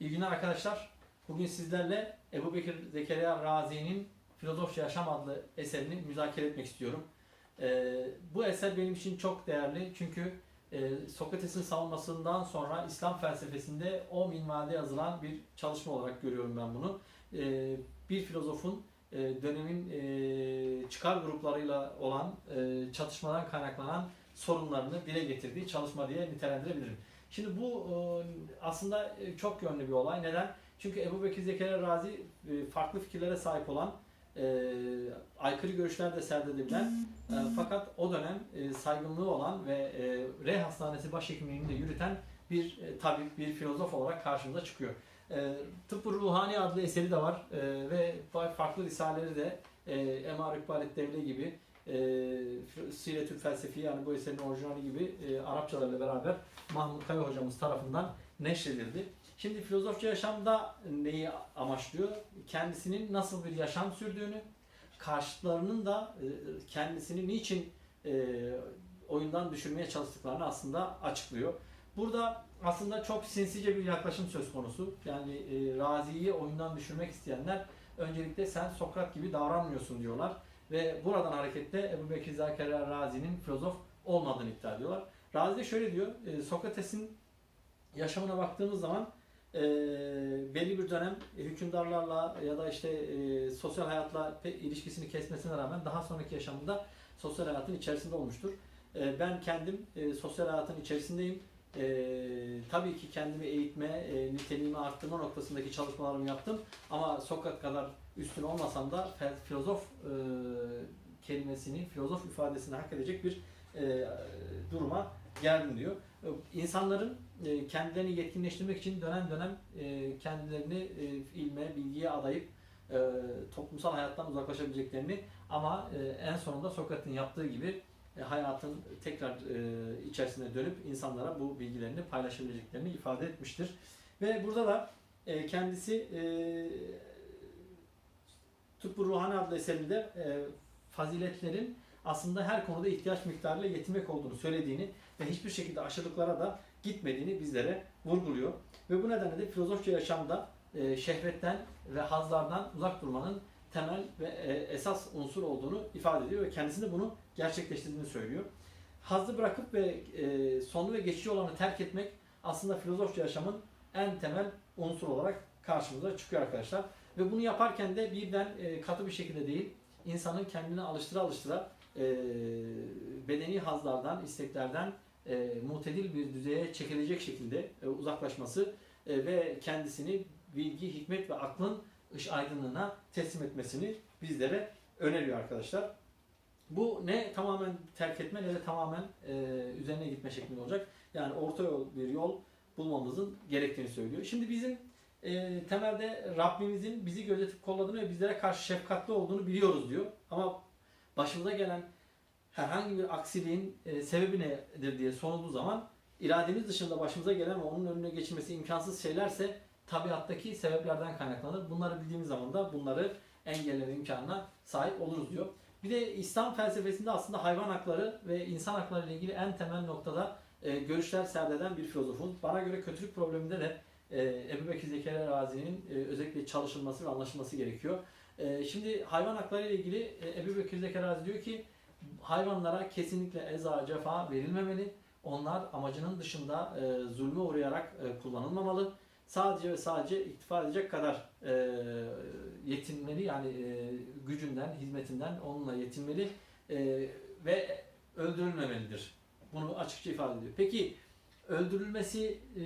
İyi günler arkadaşlar. Bugün sizlerle Ebu Bekir Zekeriya Razi'nin Filozofça Yaşam adlı eserini müzakere etmek istiyorum. Ee, bu eser benim için çok değerli çünkü e, Sokrates'in savunmasından sonra İslam felsefesinde o minvalde yazılan bir çalışma olarak görüyorum ben bunu. Ee, bir filozofun e, dönemin e, çıkar gruplarıyla olan e, çatışmadan kaynaklanan sorunlarını dile getirdiği çalışma diye nitelendirebilirim. Şimdi bu e, aslında e, çok yönlü bir olay. Neden? Çünkü Ebu Bekir Zekeriya Razi e, farklı fikirlere sahip olan, aykırı görüşler de serdedebilen fakat o dönem saygınlığı olan ve Rey Hastanesi başhekimliğini de yürüten bir tabip, bir filozof olarak karşımıza çıkıyor. Tıp-ı Ruhani adlı eseri de var ve farklı risaleleri de Emar İkbalet Devle gibi e, Siretül Felsefi yani bu eserin orijinali gibi e, Arapçalarla beraber Mahmut Kaya hocamız tarafından neşredildi. Şimdi filozofça yaşamda neyi amaçlıyor? Kendisinin nasıl bir yaşam sürdüğünü, karşıtlarının da e, kendisini niçin e, oyundan düşürmeye çalıştıklarını aslında açıklıyor. Burada aslında çok sinsice bir yaklaşım söz konusu. Yani e, Razi'yi oyundan düşürmek isteyenler öncelikle sen Sokrat gibi davranmıyorsun diyorlar. Ve buradan hareketle Ebu Bekir Zekeriya Razi'nin filozof olmadığını iddia ediyorlar. Razi de şöyle diyor, e, Sokrates'in yaşamına baktığımız zaman e, belli bir dönem hükümdarlarla ya da işte e, sosyal hayatla ilişkisini kesmesine rağmen daha sonraki yaşamında sosyal hayatın içerisinde olmuştur. E, ben kendim e, sosyal hayatın içerisindeyim. E, tabii ki kendimi eğitme, e, niteliğimi arttırma noktasındaki çalışmalarımı yaptım. Ama Sokrat kadar üstün olmasam da filozof e, kelimesini, filozof ifadesini hak edecek bir e, duruma geldim diyor. E, İnsanların e, kendilerini yetkinleştirmek için dönem dönem e, kendilerini e, ilme, bilgiye adayıp e, toplumsal hayattan uzaklaşabileceklerini ama e, en sonunda Sokrat'ın yaptığı gibi e, hayatın tekrar e, içerisine dönüp insanlara bu bilgilerini paylaşabileceklerini ifade etmiştir. Ve burada da e, kendisi e, Tıp-ı Ruhani adlı eserinde e, faziletlerin aslında her konuda ihtiyaç miktarıyla yetinmek olduğunu söylediğini ve hiçbir şekilde aşırılıklara da gitmediğini bizlere vurguluyor. Ve bu nedenle de filozofça yaşamda e, şehvetten ve hazlardan uzak durmanın temel ve e, esas unsur olduğunu ifade ediyor ve kendisinde bunu gerçekleştirdiğini söylüyor. Hazzı bırakıp ve e, sonlu ve geçici olanı terk etmek aslında filozofça yaşamın en temel unsur olarak karşımıza çıkıyor arkadaşlar. Ve bunu yaparken de birden e, katı bir şekilde değil, insanın kendini alıştıra alıştıra e, bedeni hazlardan, isteklerden e, mutedil bir düzeye çekilecek şekilde e, uzaklaşması e, ve kendisini bilgi, hikmet ve aklın ış aydınlığına teslim etmesini bizlere öneriyor arkadaşlar. Bu ne tamamen terk etme ne de tamamen e, üzerine gitme şeklinde olacak. Yani orta yol bir yol bulmamızın gerektiğini söylüyor. Şimdi bizim e, temelde Rabbimizin bizi gözetip kolladığını ve bizlere karşı şefkatli olduğunu biliyoruz diyor. Ama başımıza gelen herhangi bir aksiliğin e, sebebi nedir diye sorulduğu zaman irademiz dışında başımıza gelen ve onun önüne geçilmesi imkansız şeylerse tabiattaki sebeplerden kaynaklanır. Bunları bildiğimiz zaman da bunları engelleme imkanına sahip oluruz diyor. Bir de İslam felsefesinde aslında hayvan hakları ve insan hakları ile ilgili en temel noktada e, görüşler serdeden bir filozofun. Bana göre kötülük probleminde de Ebu Bekir Zekeriya Razi'nin e, özellikle çalışılması ve anlaşılması gerekiyor. E, şimdi hayvan hakları ile ilgili e, Ebu Bekir Zekeriya Razi diyor ki hayvanlara kesinlikle eza, cefa verilmemeli. Onlar amacının dışında e, zulme uğrayarak kullanılmamalı. Sadece ve sadece iktifa edecek kadar yetinmeli yani gücünden, hizmetinden onunla yetinmeli ve öldürülmemelidir. Bunu açıkça ifade ediyor. Peki öldürülmesi e,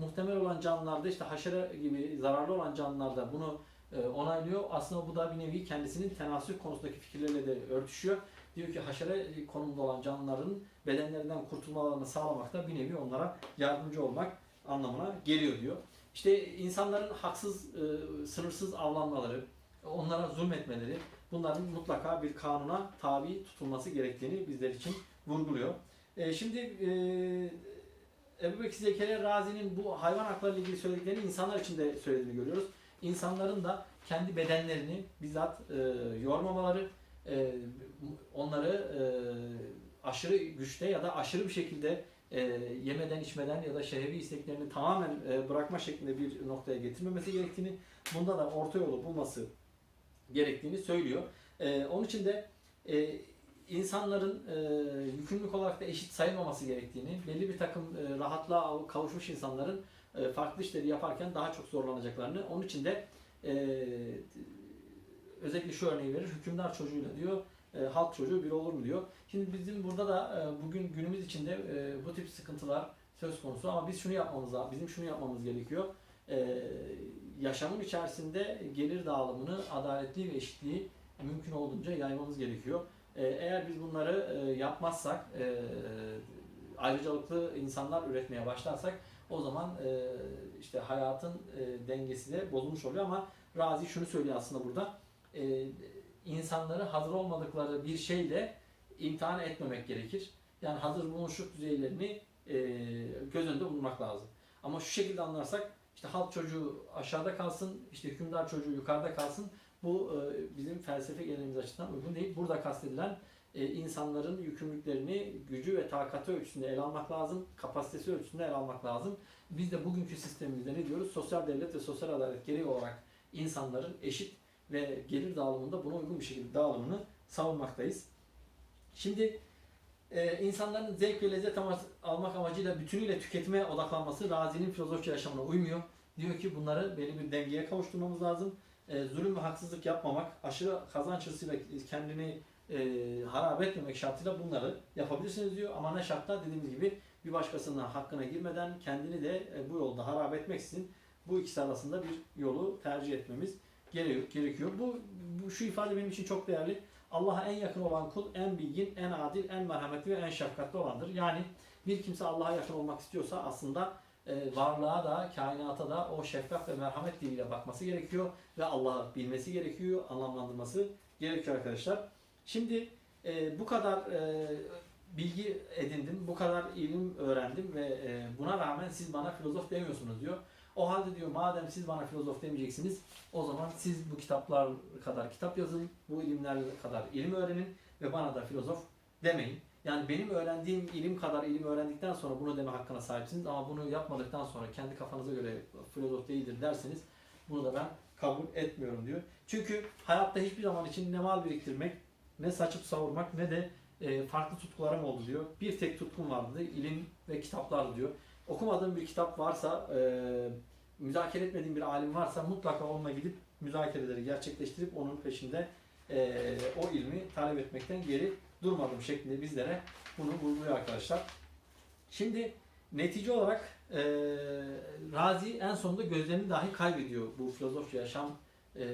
muhtemel olan canlılarda işte haşere gibi zararlı olan canlılarda bunu e, onaylıyor. Aslında bu da bir nevi kendisinin tenasül konusundaki fikirlerle de örtüşüyor. Diyor ki haşere konumunda olan canlıların bedenlerinden kurtulmalarını sağlamakta bir nevi onlara yardımcı olmak anlamına geliyor diyor. İşte insanların haksız, e, sınırsız avlanmaları, onlara zulmetmeleri, bunların mutlaka bir kanuna tabi tutulması gerektiğini bizler için vurguluyor. E, şimdi e, Ebu Bekir Zekeriya Razi'nin bu hayvan hakları ile ilgili söylediklerini insanlar için de söylediğini görüyoruz. İnsanların da kendi bedenlerini bizzat e, yormamaları, e, onları e, aşırı güçte ya da aşırı bir şekilde e, yemeden içmeden ya da şehvi isteklerini tamamen e, bırakma şeklinde bir noktaya getirmemesi gerektiğini, bunda da orta yolu bulması gerektiğini söylüyor. E, onun için de e, insanların e, yükümlülük olarak da eşit sayılmaması gerektiğini, belli bir takım e, rahatlığa kavuşmuş insanların e, farklı işleri yaparken daha çok zorlanacaklarını, onun için de e, özellikle şu örneği verir, hükümdar çocuğuyla diyor, e, halk çocuğu bir olur mu diyor. Şimdi bizim burada da e, bugün günümüz içinde e, bu tip sıkıntılar söz konusu ama biz şunu yapmamız lazım, bizim şunu yapmamız gerekiyor. E, yaşamın içerisinde gelir dağılımını, adaletli ve eşitliği mümkün olduğunca yaymamız gerekiyor. E, eğer biz bunları e, yapmazsak, e, ayrıcalıklı insanlar üretmeye başlarsak o zaman e, işte hayatın e, dengesi de bozulmuş oluyor ama Razi şunu söylüyor aslında burada. E, insanları hazır olmadıkları bir şeyle imtihan etmemek gerekir. Yani hazır bulunuşluk düzeylerini e, göz önünde bulundurmak lazım. Ama şu şekilde anlarsak işte halk çocuğu aşağıda kalsın, işte hükümdar çocuğu yukarıda kalsın. Bu e, bizim felsefe geleneğimiz açısından uygun değil. Burada kastedilen e, insanların yükümlülüklerini gücü ve takatı ölçüsünde ele almak lazım. Kapasitesi ölçüsünde ele almak lazım. Biz de bugünkü sistemimizde ne diyoruz? Sosyal devlet ve sosyal adalet gereği olarak insanların eşit ve gelir dağılımında buna uygun bir şekilde dağılımını savunmaktayız. Şimdi e, insanların zevk ve lezzet almak amacıyla bütünüyle tüketime odaklanması Razi'nin filozofça yaşamına uymuyor. Diyor ki bunları belli bir dengeye kavuşturmamız lazım. E, zulüm ve haksızlık yapmamak, aşırı kazanç hırsıyla kendini e, harap etmemek şartıyla bunları yapabilirsiniz diyor. Ama ne şartla dediğimiz gibi bir başkasının hakkına girmeden kendini de e, bu yolda harap etmeksizin bu ikisi arasında bir yolu tercih etmemiz gere- gerekiyor. Bu, bu şu ifade benim için çok değerli. Allah'a en yakın olan kul en bilgin, en adil, en merhametli ve en şefkatli olandır. Yani bir kimse Allah'a yakın olmak istiyorsa aslında e, varlığa da, kainata da o şefkat ve merhamet diliyle bakması gerekiyor ve Allah'ı bilmesi gerekiyor, anlamlandırması gerekiyor arkadaşlar. Şimdi e, bu kadar e, bilgi edindim, bu kadar ilim öğrendim ve e, buna rağmen siz bana filozof demiyorsunuz diyor. O halde diyor madem siz bana filozof demeyeceksiniz o zaman siz bu kitaplar kadar kitap yazın, bu ilimler kadar ilim öğrenin ve bana da filozof demeyin. Yani benim öğrendiğim ilim kadar ilim öğrendikten sonra bunu deme hakkına sahipsiniz ama bunu yapmadıktan sonra kendi kafanıza göre filozof değildir derseniz bunu da ben kabul etmiyorum diyor. Çünkü hayatta hiçbir zaman için ne mal biriktirmek, ne saçıp savurmak ne de e, farklı tutkularım oldu diyor. Bir tek tutkum vardı, ilim ve kitaplardı diyor. Okumadığım bir kitap varsa, e, müzakere etmediğim bir alim varsa mutlaka onunla gidip müzakereleri gerçekleştirip onun peşinde e, o ilmi talep etmekten geri durmadım şeklinde bizlere bunu vurguluyor arkadaşlar. Şimdi netice olarak e, Razi en sonunda gözlerini dahi kaybediyor bu filozofça yaşam e,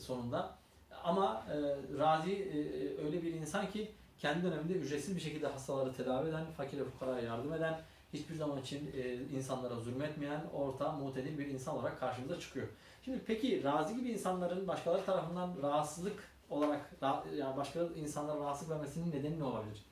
sonunda. Ama e, Razi e, öyle bir insan ki kendi döneminde ücretsiz bir şekilde hastaları tedavi eden, fakir ve fukaraya yardım eden, hiçbir zaman için e, insanlara zulmetmeyen, orta, mutedil bir insan olarak karşımıza çıkıyor. Şimdi peki Razi gibi insanların başkaları tarafından rahatsızlık olarak, ra- yani başka insanlara rahatsızlık vermesinin nedeni ne olabilir?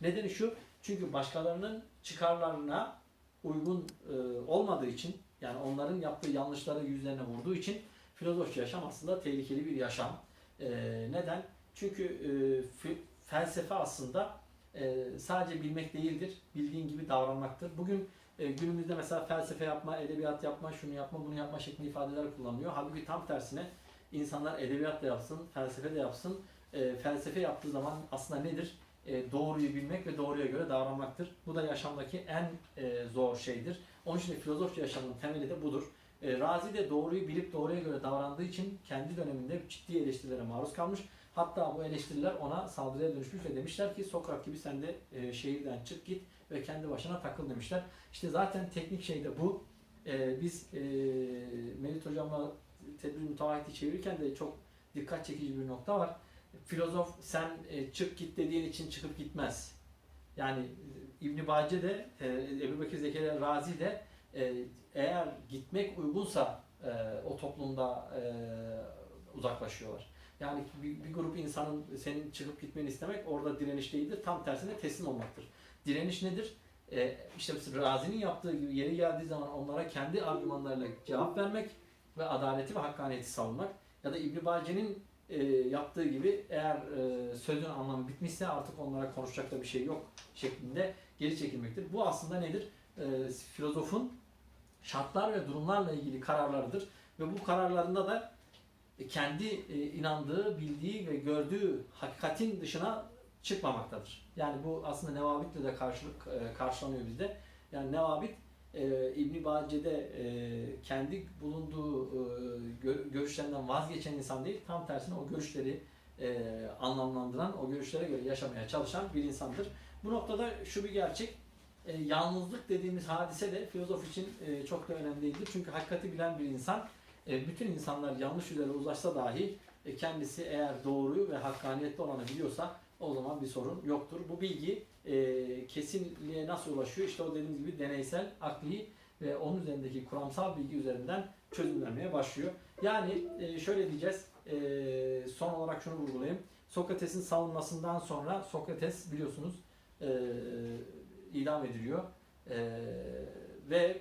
Nedeni şu, çünkü başkalarının çıkarlarına uygun e, olmadığı için, yani onların yaptığı yanlışları yüzlerine vurduğu için filozofça yaşam aslında tehlikeli bir yaşam. E, neden? Çünkü e, felsefe aslında e, sadece bilmek değildir, bildiğin gibi davranmaktır. Bugün e, günümüzde mesela felsefe yapma, edebiyat yapma, şunu yapma, bunu yapma şeklinde ifadeler kullanılıyor. Halbuki tam tersine insanlar edebiyat da yapsın, felsefe de yapsın. E, felsefe yaptığı zaman aslında nedir? E, doğruyu bilmek ve doğruya göre davranmaktır. Bu da yaşamdaki en e, zor şeydir. Onun için de filozofça yaşamın temeli de budur. E, Razi de doğruyu bilip doğruya göre davrandığı için kendi döneminde ciddi eleştirilere maruz kalmış. Hatta bu eleştiriler ona saldırıya dönüşmüş ve demişler ki Sokrat gibi sen de e, şehirden çık git ve kendi başına takıl demişler. İşte zaten teknik şey de bu. E, biz e, Melit hocamla tedbir müteahhiti çevirirken de çok dikkat çekici bir nokta var. Filozof sen e, çık git dediğin için çıkıp gitmez. Yani e, İbn Bace de e, Ebu Bekir Zekeriya Razi de e, eğer gitmek uygunsa e, o toplumda e, uzaklaşıyorlar. Yani bir, bir grup insanın senin çıkıp gitmeni istemek orada direniş değildir. Tam tersine teslim olmaktır. Direniş nedir? Ee, işte Razi'nin yaptığı gibi yeri geldiği zaman onlara kendi argümanlarıyla cevap vermek ve adaleti ve hakkaniyeti savunmak. Ya da İbn Bace'nin e, yaptığı gibi eğer e, sözün anlamı bitmişse artık onlara konuşacak da bir şey yok şeklinde geri çekilmektir. Bu aslında nedir? E, filozofun şartlar ve durumlarla ilgili kararlarıdır. Ve bu kararlarında da kendi e, inandığı, bildiği ve gördüğü hakikatin dışına çıkmamaktadır. Yani bu aslında Nevabit'le de karşılık e, karşılanıyor bizde. Yani Nevabit e, İbn Bace'de e, kendi bulunduğu e, gö- görüşlerinden vazgeçen insan değil, tam tersine o görüşleri e, anlamlandıran, o görüşlere göre yaşamaya çalışan bir insandır. Bu noktada şu bir gerçek, e, yalnızlık dediğimiz hadise de filozof için e, çok da önemli değildir. Çünkü hakikati bilen bir insan, bütün insanlar yanlış üzere uzlaşsa dahi kendisi eğer doğruyu ve hakkaniyetli olanı biliyorsa o zaman bir sorun yoktur. Bu bilgi e, kesinliğe nasıl ulaşıyor? İşte o dediğimiz gibi deneysel, akli ve onun üzerindeki kuramsal bilgi üzerinden çözümlenmeye başlıyor. Yani e, şöyle diyeceğiz, e, son olarak şunu vurgulayayım. Sokrates'in savunmasından sonra Sokrates biliyorsunuz e, idam ediliyor. E, ve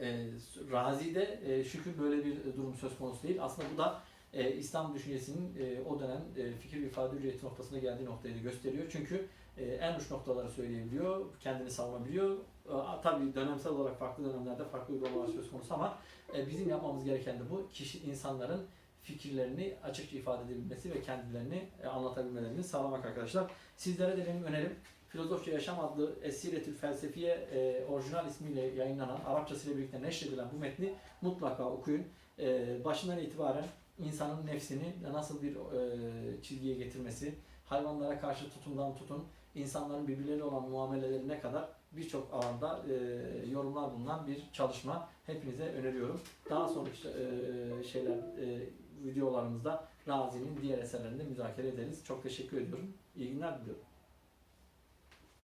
e, Razi'de e, şükür böyle bir durum söz konusu değil. Aslında bu da e, İslam düşüncesinin e, o dönem e, fikir ve ifade hürriyeti noktasına geldiği noktayı da gösteriyor. Çünkü e, en uç noktaları söyleyebiliyor, kendini savunabiliyor. E, tabii dönemsel olarak farklı dönemlerde farklı uygulamalar söz konusu ama e, bizim yapmamız gereken de bu. Kişi insanların fikirlerini açıkça ifade edebilmesi ve kendilerini e, anlatabilmelerini sağlamak arkadaşlar. Sizlere de benim önerim Filozofça Yaşam adlı Esiretül Felsefiye e, orijinal ismiyle yayınlanan, Arapçasıyla birlikte neşredilen bu metni mutlaka okuyun. E, başından itibaren insanın nefsini nasıl bir e, çizgiye getirmesi, hayvanlara karşı tutumdan tutun, insanların birbirleriyle olan muamelelerine kadar birçok alanda e, yorumlar bulunan bir çalışma hepinize öneriyorum. Daha sonraki e, şeyler videolarımızda Razi'nin diğer eserlerinde müzakere ederiz. Çok teşekkür ediyorum. İyi günler diliyorum.